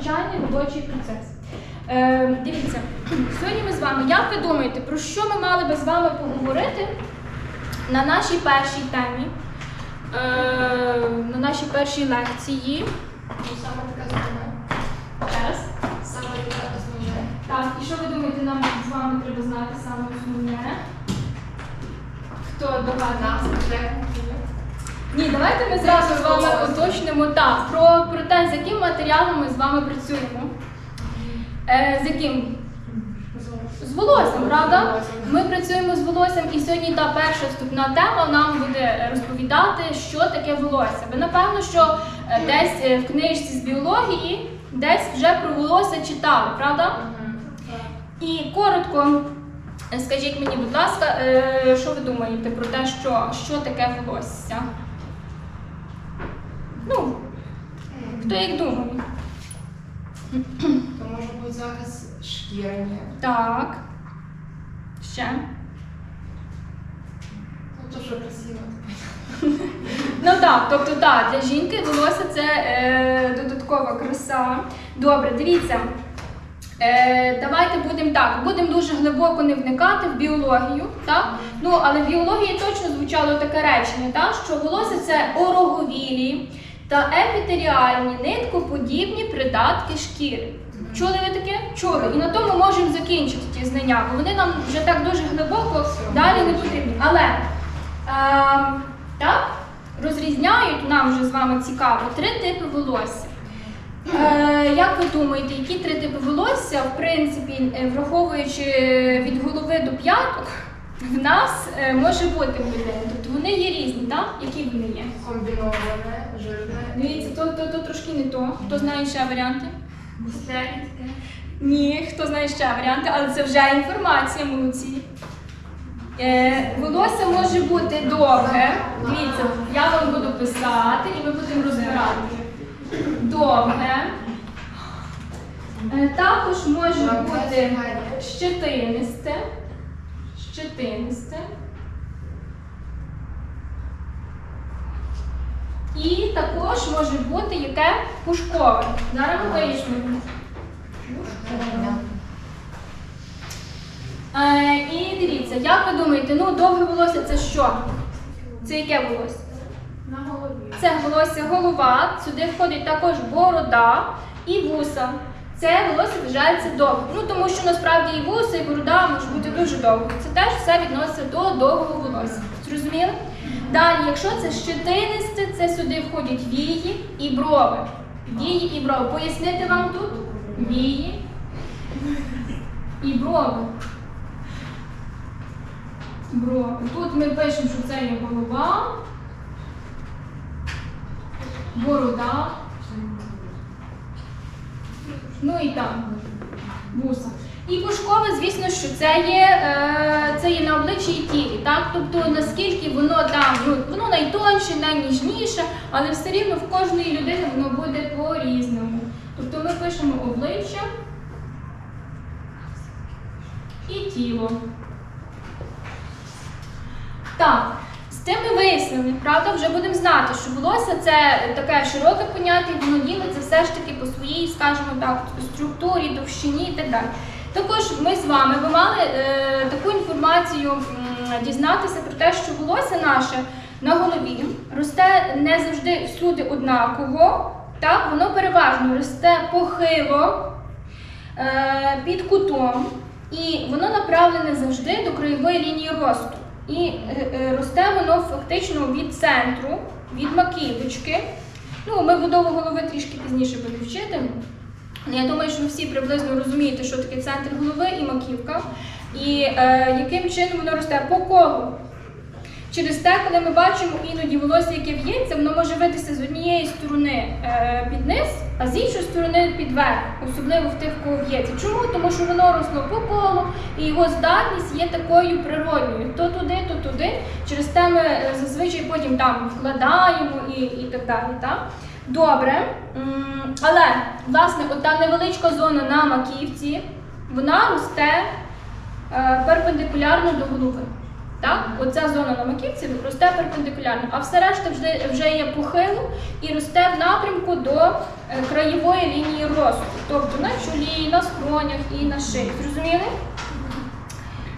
звичайний робочий процес. Е, дивіться, сьогодні ми з вами, як ви думаєте, про що ми мали би з вами поговорити на нашій першій темі, е, на нашій першій лекції? Ну, Саме така основна. Зараз. Саме така основна. Так, і що ви думаєте, нам з вами треба знати саме основне? Хто Нас, догадався? Ні, давайте ми зразу з вами уточнимо так, про, про те, з яким матеріалом ми з вами працюємо. Е, з яким? З волоссям, правда? Ми працюємо з волоссям, і сьогодні та перша вступна тема нам буде розповідати, що таке волосся. Ви напевно, що е, десь е, в книжці з біології десь вже про волосся читали, правда? І коротко скажіть мені, будь ласка, е, що ви думаєте про те, що, що таке волосся? Ну, хто як думає? То може бути захист шкірні. Так. Ще. Ну, то що красиво. Ну так, тобто так, для жінки волосся це е, додаткова краса. Добре, дивіться. Е, давайте будемо так, будемо дуже глибоко не вникати в біологію, так? Ну, але в біології точно звучало таке речення, так? що волосся це ороговілі та епітеріальні ниткоподібні придатки шкіри. Чули ви таке? Чули. І на тому можемо закінчити ті знання, бо вони нам вже так дуже глибоко далі не потрібні. Але е, так, розрізняють нам вже з вами цікаво три типи волосся. Е, як ви думаєте, які три типи волосся, в принципі, е, враховуючи від голови до п'яток, в нас е, може бути в людини? Тобто вони є різні, так? Які вони є? Комбіноване, жирне. Дивіться, то, то, то трошки не то. Хто знає ще варіанти? Ні, хто знає ще варіанти, але це вже інформація, молодці. Е, волосся може бути довге. Дивіться, я вам буду писати і ми будемо розбирати. Довге. Е, також може бути щетинисте. Щетинисте. І також може бути яке пушкове. Зараз ми вияснимо. Е, і дивіться, як ви думаєте, ну довге волосся це що? Це яке волосся? На голові. Це волосся голова, сюди входить також борода і вуса. Це волосся вважається довгим. Ну тому що насправді і вуса, і борода можуть бути дуже довгими. Це теж все відноситься до довгого волосся. Зрозуміли? Далі, якщо це щетинисте, це сюди входять вії і брови. Вії і брови. Пояснити вам тут? Вії і брови. Брови. Тут ми пишемо, що це є голова, борода. Ну і там вуса. І пушкове, звісно, що це є, е, це є на обличчі і тілі. Так? Тобто наскільки воно там, ну, воно найтонше, найніжніше, але все рівно в кожної людини воно буде по-різному. Тобто ми пишемо обличчя і тіло. Так, з тим ми вияснили, правда, вже будемо знати, що волосся це таке широке поняття, воно ділиться все ж таки по своїй, скажімо так, структурі, товщині і так далі. Також ми з вами ви мали е, таку інформацію м, дізнатися про те, що волосся наше на голові росте не завжди всюди однаково, так, воно переважно росте похило, е, під кутом, і воно направлене завжди до краєвої лінії росту. І е, е, росте воно фактично від центру, від маківочки. Ну, ми будову голови трішки пізніше будемо вчити. Я думаю, що ви всі приблизно розумієте, що таке центр голови і маківка, і е, яким чином воно росте по колу. Через те, коли ми бачимо іноді волосся, яке в'ється, воно може витися з однієї сторони е, під низ, а з іншої сторони під верх, особливо в тих, кого в'ється. Чому? Тому що воно росло по колу, і його здатність є такою природньою. То туди, то туди. Через те ми е, зазвичай потім там вкладаємо і, і так далі. Так? Добре. Але, власне, ота невеличка зона на маківці, вона росте е, перпендикулярно до голови. Так? Оця зона на маківці росте перпендикулярно, а все решта вже, вже є похило і росте в напрямку до е, краєвої лінії росту, тобто на чолі, на скронях і на шиї. Зрозуміли?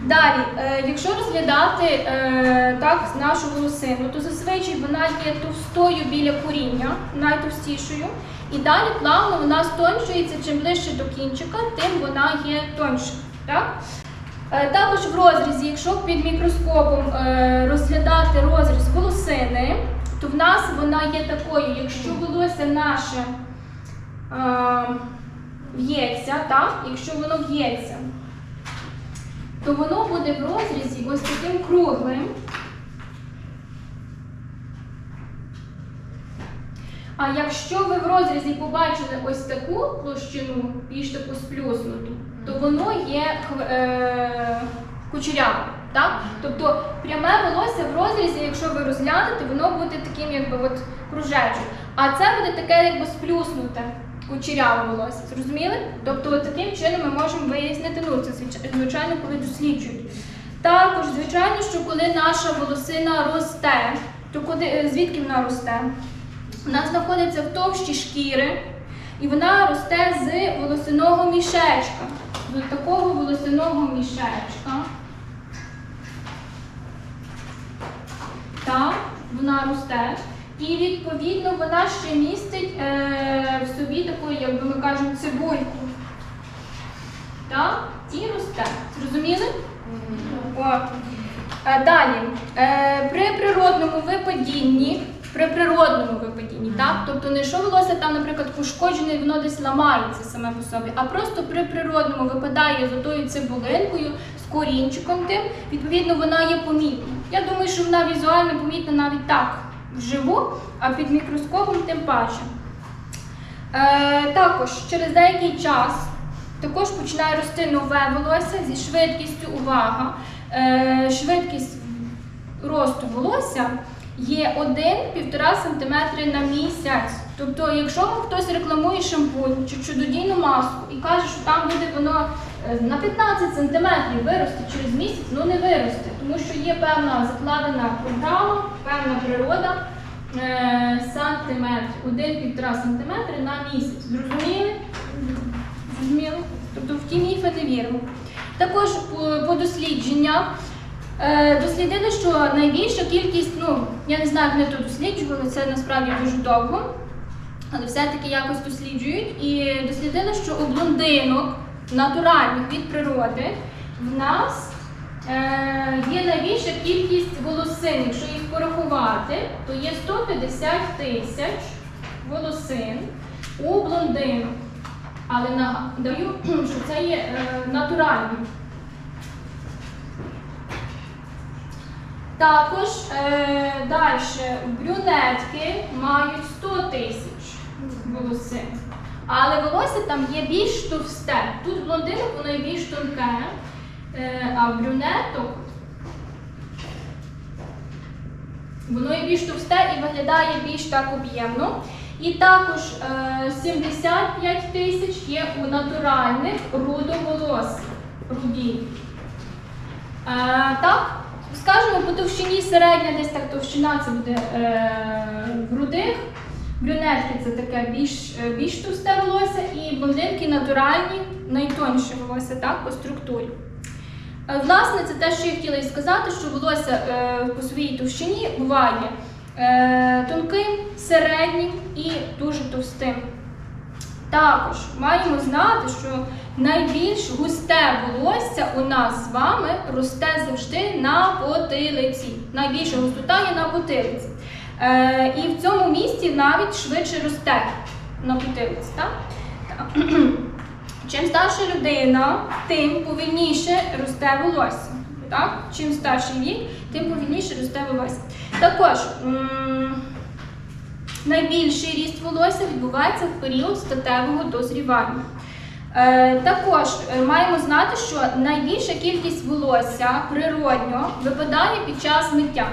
Далі, е, якщо розглядати е, так нашу волосину, то зазвичай вона є товстою біля коріння, найтовстішою, і далі плавно вона стончується. Чим ближче до кінчика, тим вона є тоньша. Так? Е, також в розрізі, якщо під мікроскопом розглядати розріз волосини, то в нас вона є такою, якщо волосся наше е, в'ється, якщо воно в'ється, то воно буде в розрізі ось таким круглим. А якщо ви в розрізі побачили ось таку площину, більш таку сплюснуту, то воно є е, кучерявим. Так? Тобто пряме волосся в розрізі, якщо ви розглянете, воно буде таким якби от кружечок. А це буде таке якби сплюснуте, кучеряве волосся. Зрозуміли? Тобто таким чином ми можемо вияснити, ну це звичайно, коли досліджують. Також, звичайно, що коли наша волосина росте, то куди, е, звідки вона росте? Вона знаходиться в товщі шкіри, і вона росте з волосиного мішечка. З такого волосиного мішечка. Так, вона росте. І відповідно вона ще містить е, в собі таку, як би ми кажемо, цибульку. Так, і росте. Зрозуміли? Е, Далі, е, при природному випадінні, при природному випадінні, так? Тобто не що волосся там, наприклад, пошкоджене, і воно десь ламається саме по собі, а просто при природному випадає з отою цибулинкою, з корінчиком тим, відповідно, вона є помітна. Я думаю, що вона візуально помітна навіть так вживу, а під мікроскопом тим паче. Е, також через деякий час також починає рости нове волосся зі швидкістю увага. Е, швидкість росту волосся є 1-1,5 см на місяць. Тобто, якщо вам хтось рекламує шампунь чи чудодійну маску і каже, що там буде воно на 15 см виросте через місяць, ну не виросте, тому що є певна закладена програма, певна природа. е, Сантиметр, 1-1,5 см на місяць. Зрозуміли? Зрозуміли? Тобто в ті міфи не віримо. Також по дослідженнях е, дослідили, що найбільша кількість, ну я не знаю, як вони то досліджували, це насправді дуже довго, але все-таки якось досліджують. І дослідили, що у блондинок натуральних від природи в нас е, є найбільша кількість волосин. Якщо їх порахувати, то є 150 тисяч волосин у блондинок. Але нагадаю, що це є е, натуральні. Також е, далі брюнетки мають 100 тисяч волосин. Але волосся там є більш товсте. Тут блондинок воно є більш тонке, е, а в брюнеток воно є більш товсте і виглядає більш так об'ємно. І також е, 75 тисяч є у натуральних рудоволосих. Руді. Е, так, скажімо, по товщині середня, десь так товщина це буде е, в рудих. Брюнетки це таке більш, е, більш товсте волосся, і блондинки натуральні, найтонше волосся так, по структурі. Е, Власне, це те, що я хотіла сказати, що волосся е, по своїй товщині буває тонким, середнім і дуже товстим. Також маємо знати, що найбільш густе волосся у нас з вами росте завжди на потилиці. Найбільша густота є на потилиці. Е, і в цьому місці навіть швидше росте на потилиці. Чим старша людина, тим повільніше росте волосся. Так? Чим старший вік, тим повільніше росте волосся. Також найбільший ріст волосся відбувається в період статевого дозрівання. Е, також е, маємо знати, що найбільша кількість волосся природньо випадає під час миття.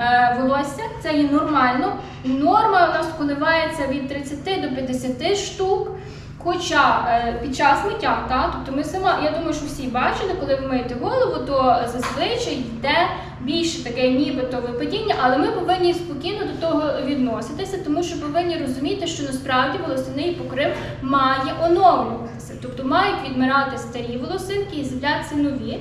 Е, волосся це є нормально. Норма у нас коливається від 30 до 50 штук. Хоча е, під час миття, та, тобто ми сама, я думаю, що всі бачили, коли ви миєте голову, то зазвичай йде більше таке нібито випадіння, але ми повинні спокійно до того відноситися, тому що повинні розуміти, що насправді волосяний покрив має оновлюватися, тобто мають відмирати старі волосинки і з'являтися нові.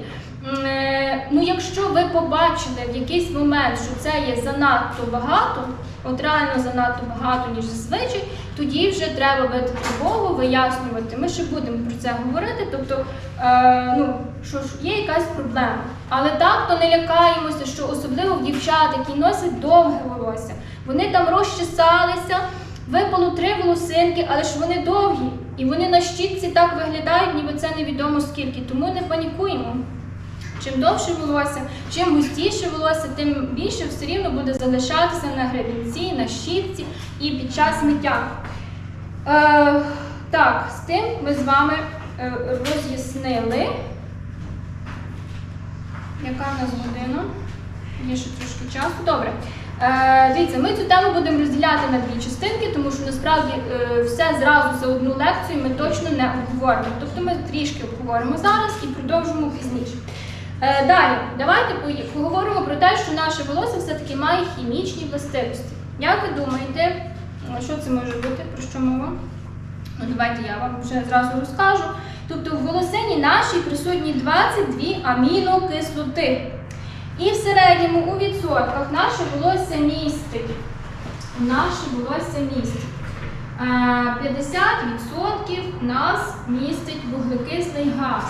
Е, Ну, якщо ви побачили в якийсь момент, що це є занадто багато, от реально занадто багато, ніж зазвичай, тоді вже треба бити тривогу, вияснювати. Ми ще будемо про це говорити. Тобто, е, ну що ж є якась проблема. Але так то не лякаємося, що особливо в дівчат, які носять довге волосся, вони там розчесалися, випало три волосинки, але ж вони довгі. І вони на щітці так виглядають, ніби це невідомо скільки. Тому не панікуємо. Чим довше волосся, чим густіше волосся, тим більше все рівно буде залишатися на гребінці, на щітці і під час миття. Е, так, з тим ми з вами е, роз'яснили. Яка в нас година? Є ще трошки часу. Добре. Е, дивіться, ми цю тему будемо розділяти на дві частинки, тому що насправді е, все зразу за одну лекцію ми точно не обговоримо. Тобто ми трішки обговоримо зараз і продовжимо пізніше. Е, далі, давайте поговоримо про те, що наше волосся все-таки має хімічні властивості. Як ви думаєте, е, що це може бути? Про що мова? Ну, давайте я вам вже зразу розкажу. Тобто в волосині нашій присутні 22 амінокислоти. І в середньому у відсотках наше волосся містить. Наше волосся містить. е, 50% нас містить вуглекислий газ.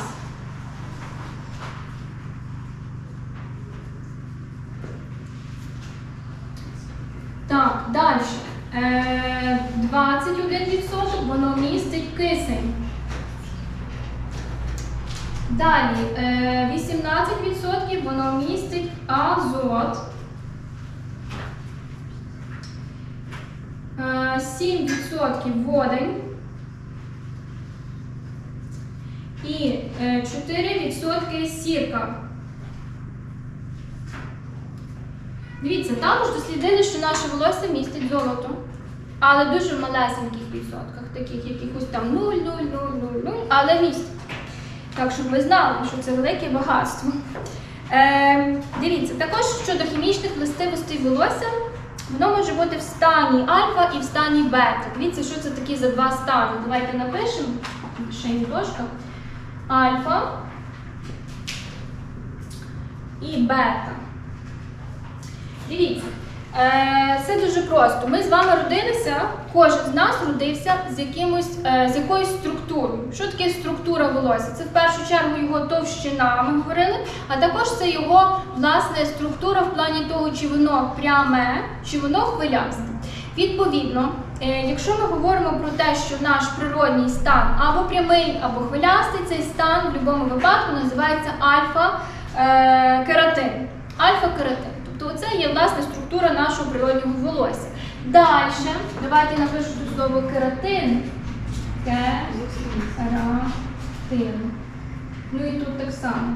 Так, далі. Е, 21% воно містить кисень. Далі е, 18% воно містить азот. Е, 7% водень. І е, 4% сірка. Дивіться, також дослідили, що наше волосся містить золото, але дуже в малесеньких відсотках, таких якихось там 0,0,0,0,0, але містить. Так, щоб ви знали, що це велике багатство. Е, дивіться, також щодо хімічних властивостей волосся, воно може бути в стані альфа і в стані бета. Дивіться, що це такі за два стани. Давайте напишемо. Ще дошка. Альфа і бета. Дивіться, е, це дуже просто. Ми з вами родилися, кожен з нас родився з якимось, е, з якоюсь структурою. Що таке структура волосся? Це в першу чергу його товщина, ми говорили, а також це його власне структура в плані того, чи воно пряме, чи воно хвилясте. Відповідно, е, якщо ми говоримо про те, що наш природній стан або прямий, або хвилястий, цей стан в будь-якому випадку називається альфа-кератин. Альфа-кератин. Тобто це є власне структура нашого природнього волосся. Далі, давайте я напишу тут слово кератин. Кератин. Ну і тут так само.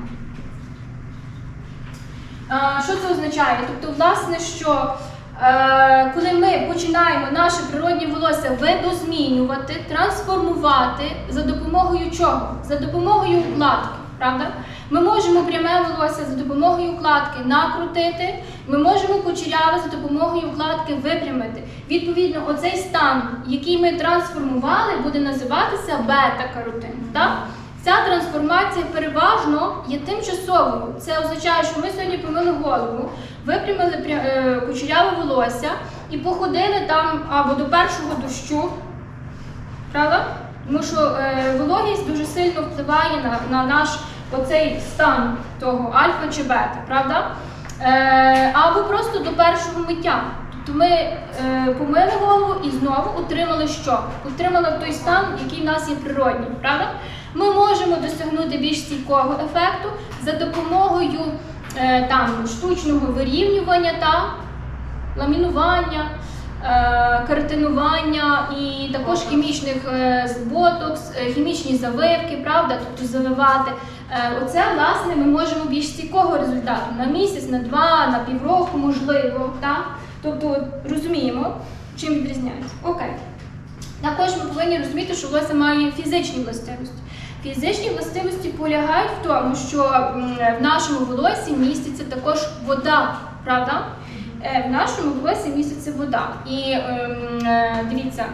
А, Що це означає? Тобто, власне, що е, коли ми починаємо наше природнє волосся видозмінювати, трансформувати за допомогою чого? За допомогою укладки, правда? Ми можемо пряме волосся за допомогою укладки накрутити, ми можемо кучеряве за допомогою укладки випрямити. Відповідно, оцей стан, який ми трансформували, буде називатися бета-каротин. Ця трансформація переважно є тимчасовою. Це означає, що ми сьогодні помили голову, випрямили пря- е, кучеряве волосся і походили там або до першого дощу, правда? Тому що е, вологість дуже сильно впливає на наш оцей стан того альфа чи бета, правда? Е, або просто до першого миття. Тобто ми е, помили голову і знову отримали що? Отримали той стан, який в нас є природній, правда? Ми можемо досягнути більш стійкого ефекту за допомогою е, там, штучного вирівнювання та ламінування, е, каротинування і також хімічних ботокс, хімічні завивки, правда, тобто заливати. Е, Оце, власне, ми можемо більш стійкого результату на місяць, на два, на півроку, можливо. Так? Тобто розуміємо, чим відрізняється. Окей. Також ми повинні розуміти, що волосся має фізичні властивості. Фізичні властивості полягають в тому, що в нашому волосі міститься також вода, правда? Е, В нашому волосі міститься вода. І ем, е, дивіться,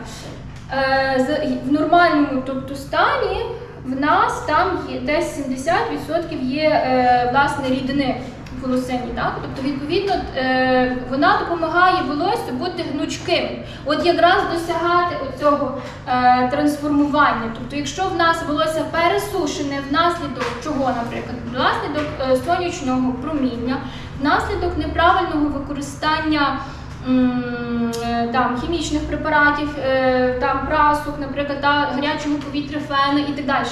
в нормальному тобто, стані в нас там є десь 70% є е, власне рідини волосині. Так? Тобто, відповідно, е, вона допомагає волосю бути гнучким. От якраз досягати оцього е, трансформування. Тобто, якщо в нас волосся пересушене внаслідок чого, наприклад, внаслідок е, сонячного проміння, внаслідок неправильного використання. Е, Там хімічних препаратів, е, там прасок, наприклад, та гарячого повітря, фени і так далі.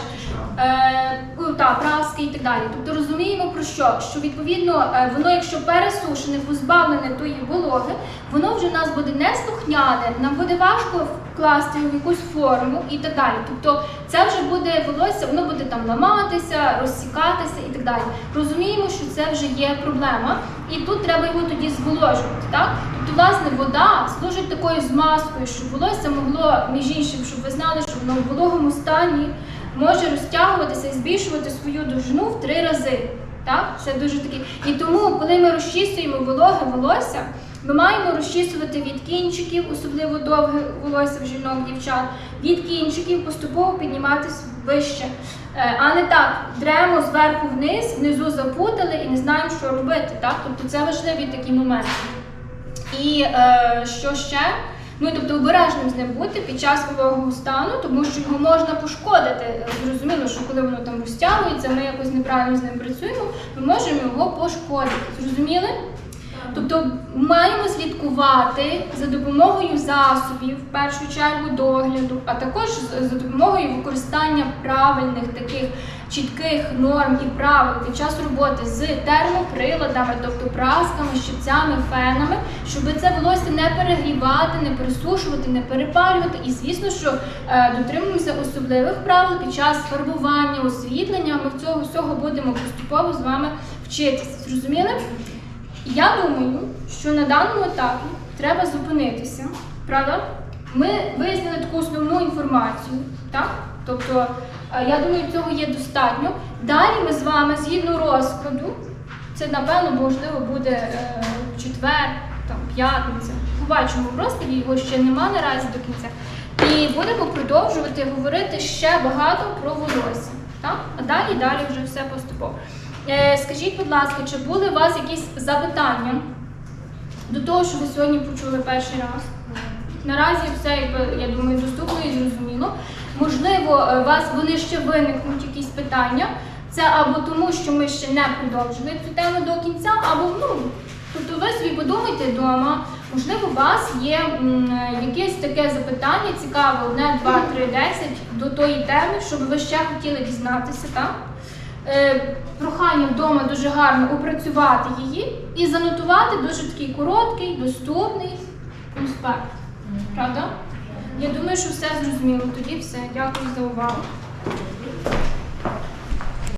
Е, ну, та, праски і так далі. Тобто розуміємо про що? Що відповідно воно, якщо пересушене, позбавлене тої вологи, воно вже в нас буде не слухняне, нам буде важко вкласти в якусь форму і так далі. Тобто це вже буде волосся, воно буде там ламатися, розсікатися і так далі. Розуміємо, що це вже є проблема, і тут треба його тоді зволожувати. Так? Тобто, власне, вода служить такою змазкою, щоб волосся могло, між іншим, щоб ви знали, що воно в вологому стані може розтягуватися і збільшувати свою довжину в три рази. Так? Це дуже такі. І тому, коли ми розчісуємо вологе волосся, ми маємо розчісувати від кінчиків, особливо довге волосся в жінок, дівчат, від кінчиків поступово підніматися вище. Е, А не так, дремо зверху вниз, внизу запутали і не знаємо, що робити. Так? Тобто це важливі такі моменти. І е, що ще? Ну, тобто обережним з ним бути під час вологого стану, тому що його можна пошкодити. Зрозуміло, що коли воно там розтягується, ми якось неправильно з ним працюємо, ми можемо його пошкодити. Зрозуміли? Тобто маємо слідкувати за допомогою засобів, в першу чергу догляду, а також за допомогою використання правильних таких чітких норм і правил під час роботи з термоприладами, тобто прасками, щипцями, фенами, щоб це волосся не перегрівати, не пересушувати, не перепалювати. І звісно, що е, дотримуємося особливих правил під час фарбування, освітлення. Ми в цього всього будемо поступово з вами вчитися. Зрозуміли? Я думаю, що на даному етапі треба зупинитися, правда? Ми вияснили таку основну інформацію, так? Тобто, е, я думаю, цього є достатньо. Далі ми з вами, згідно розкладу, це напевно можливо буде е, четвер, там, п'ятниця. Побачимо в розкладі, його ще нема наразі до кінця. І будемо продовжувати говорити ще багато про волосся. Так? А далі, далі вже все поступово. Е, скажіть, будь ласка, чи були у вас якісь запитання до того, що ви сьогодні почули перший раз? Наразі все, якби, я думаю, доступно і зрозуміло. Можливо, е, у вас вони ще виникнуть якісь питання. Це або тому, що ми ще не продовжили цю тему до кінця, або ну, тобто ви собі подумайте вдома, можливо, у вас є м, е, якесь таке запитання цікаве, одне, два, три, десять до тої теми, щоб ви ще хотіли дізнатися, так? Е, прохання вдома дуже гарно опрацювати її і занотувати дуже такий короткий, доступний конспект. Правда? Я думаю, що все зрозуміло. Тоді все. Дякую за увагу.